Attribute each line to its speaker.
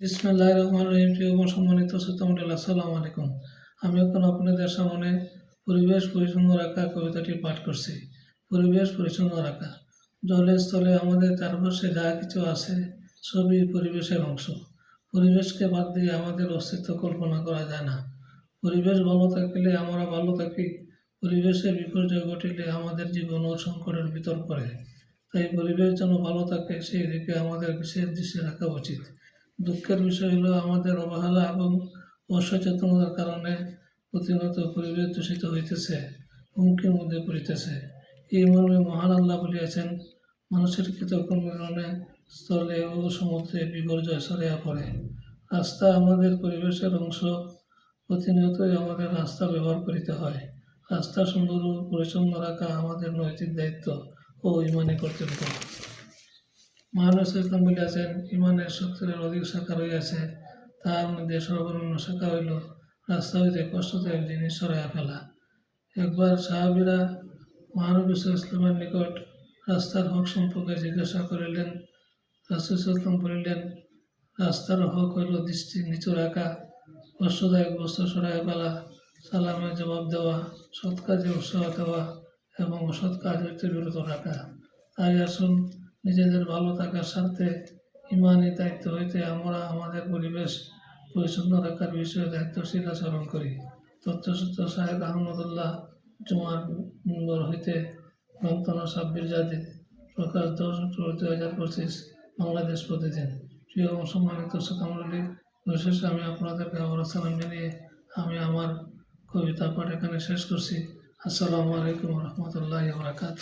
Speaker 1: বিসমুল্লাহ রহমান রহিম, প্রিয় সম্মানিত আলাইকুম। আমি এখন আপনাদের সামনে পরিবেশ পরিচ্ছন্ন রাখা কবিতাটি পাঠ করছি। পরিবেশ পরিচ্ছন্ন রাখা। জলে স্থলে আমাদের চারপাশে যা কিছু আছে, সবই পরিবেশের অংশ। পরিবেশকে বাদ দিয়ে আমাদের অস্তিত্ব কল্পনা করা যায় না। পরিবেশ ভালো থাকলে আমরা ভালো থাকি। পরিবেশের বিপর্যয় ঘটিলে আমাদের জীবনও সংকটের ভিতর পড়ে। তাই পরিবেশ যেন ভালো থাকে, সেই দিকে আমাদের বিশেষ দৃষ্টি রাখা উচিত। দুঃখের বিষয় হলো আমাদের অবহেলা এবং অসচেতনতার কারণে প্রতিনিয়ত পরিবেশ দূষিত হইতেছে, হুমকির মধ্যে পড়িতেছে। এই মর্মে মহান আল্লাহ বলিয়াছেন, মানুষের কৃতকর্মের কারণে স্থলে ও সমুদ্রে বিপর্যয় সরিয়া পড়ে। রাস্তা আমাদের পরিবেশের অংশ, প্রতিনিয়তই আমাদের রাস্তা ব্যবহার করিতে হয়। রাস্তা সুন্দর ও পরিচ্ছন্ন রাখা আমাদের নৈতিক দায়িত্ব ও ইমানি কর্তব্য। মহানবী ইসলাম বলিয়াছেন ইমানের সত্তরের অধিক শাখা রইয়াছে তার মধ্যে সর্বনিম্ন শাখা হইল রাস্তা হইতে কষ্টদায়ক জিনিস সরাইয়া ফেলা। একবার সাহাবিরা মহানবী ইসলামের নিকট রাস্তার হক সম্পর্কে জিজ্ঞাসা করিলেন, রাসুল ইসলাম বলিলেন, রাস্তার হক হইল দৃষ্টি নিচু রাখা, কষ্টদায়ক বস্তু সরাইয়া ফেলা, সালামের জবাব দেওয়া, সৎ কাজে উৎসাহ দেওয়া এবং অসৎ কাজ হইতে বিরত রাখা। তাই আসুন নিজেদের ভালো থাকার স্বার্থে ইমানি দায়িত্ব হইতে আমরা আমাদের পরিবেশ পরিচ্ছন্ন রাখার বিষয়ে দায়িত্বশীল আচরণ করি। তথ্যসূত্র সাহেব আহমদুল্লাহ জুমার নম্বর হইতে গ্রন্থনা সাব্বির জাদিদ প্রকাশ দশ অক্টোবর দুই হাজার পঁচিশ, বাংলাদেশ প্রতিদিন। প্রিয় এবং সম্মানিত শ্রোতামণ্ডলী বিশেষ আমি আপনাদেরকে আবার সালাম জানিয়ে আমি আমার কবিতা পাঠ এখানে শেষ করছি। আসসালামু আলাইকুম রহমতুল্লাহ বরাকাত